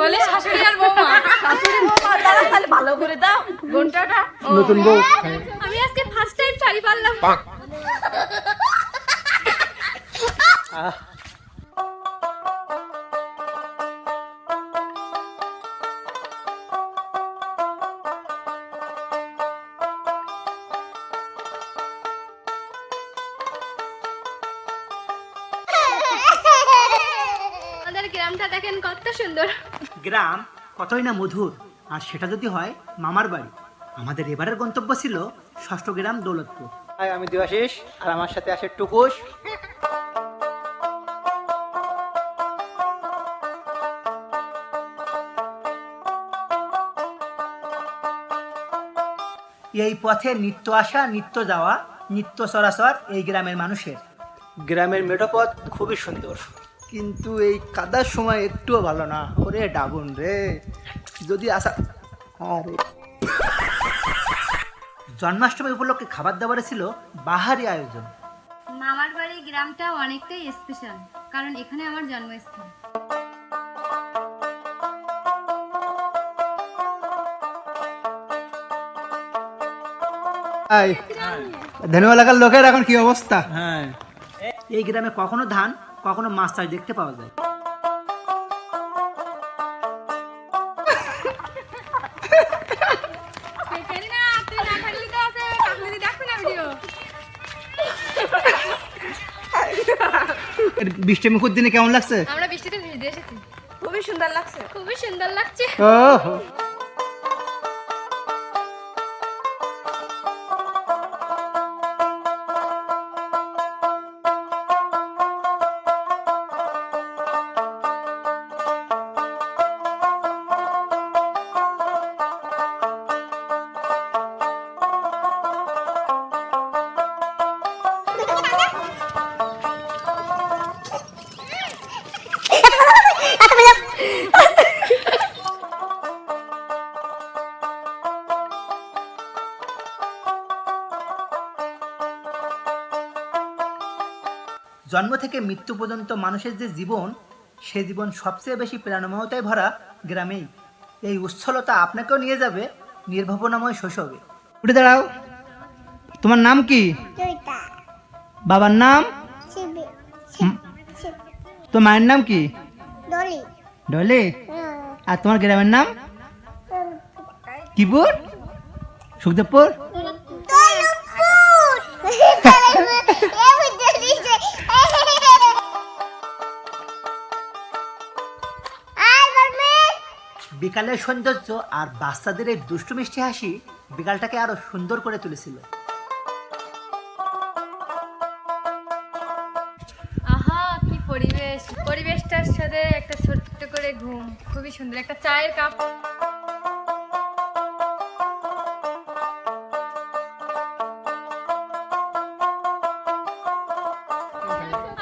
বলে শাশুড়ি আর বৌমা। শাশুড়ি বৌমা তারা তাহলে ভালো করে দাও ঘন্টাটা নতুন বউ। আমি আজকে ফার্স্ট টাইম শাড়ি পারলাম। গ্রামটা দেখেন কত সুন্দর। গ্রাম কতই না মধুর আর সেটা যদি হয় মামার বাড়ি। আমাদের এবারের গন্তব্য ছিল ষষ্ঠ গ্রাম দৌলতপুর। হাই আমি দেবাশিস আর আমার সাথে আছে টুকুস এই পথে নিত্য আসা নিত্য যাওয়া নিত্য চরাচর এই গ্রামের মানুষের। গ্রামের মেঠোপথ খুবই সুন্দর। কিন্তু এই কাদার সময় একটুও ভালো না। ওরে ডাবুন রে। যদি আসা আরে জন্মাষ্টমী উপলক্ষে খাবার দাবারে ছিল বাহারি আয়োজন। মামার বাড়ি গ্রামটা অনেকটাই স্পেশাল কারণ এখানে আমার জন্মস্থান। হাই ধন্যবাদ লাগার লোকের এখন কি অবস্থা? হ্যাঁ। এই গ্রামে কখনো ধান কখনো মাছ চাষ দেখতে পাওয়া যায়। বৃষ্টি মুখের দিনে কেমন লাগছে? আমরা বৃষ্টিতে ভিজে এসেছি। খুবই সুন্দর লাগছে। খুবই সুন্দর লাগছে। জন্ম থেকে মৃত্যু পর্যন্ত মানুষের যে জীবন সে জীবন সবচেয়ে বেশি প্রাণময়তায় ভরা গ্রামেই। এই উচ্ছলতা আপনাকেও নিয়ে যাবে নির্ভাবনাময় শৈশবে। উঠে দাঁড়াও। তোমার নাম কি? বাবার নাম। তোর মায়ের নাম কি? ডলে। আর তোমার গ্রামের নাম? কিপুর সুখদেবপুর? বিকালের সৌন্দর্য আর বাচ্চাদের এই দুষ্টু মিষ্টি হাসি বিকালটাকে আরও সুন্দর করে তুলেছিল। আহা, কি পরিবেশ। পরিবেশটার সাথে একটা ছোট্ট করে ঘুম, খুবই সুন্দর। একটা চায়ের কাপ।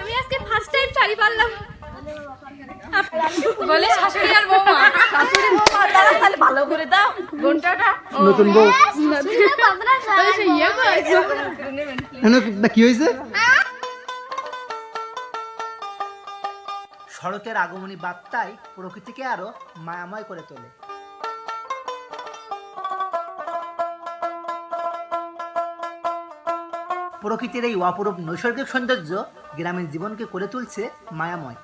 আমি আজকে ফার্স্ট টাইম শাড়ি পারলাম বলে শাশুড়ি আর বৌমা শাশুড়ি বৌমা তারা তাহলে ভালো করে দাও ঘন্টাটা নতুন বউ। কি হয়েছে? শরতের আগমনী বার্তায় প্রকৃতিকে আরও মায়াময় করে তোলে। প্রকৃতির এই অপরূপ নৈসর্গিক সৌন্দর্য গ্রামীণ জীবনকে করে তুলছে মায়াময়।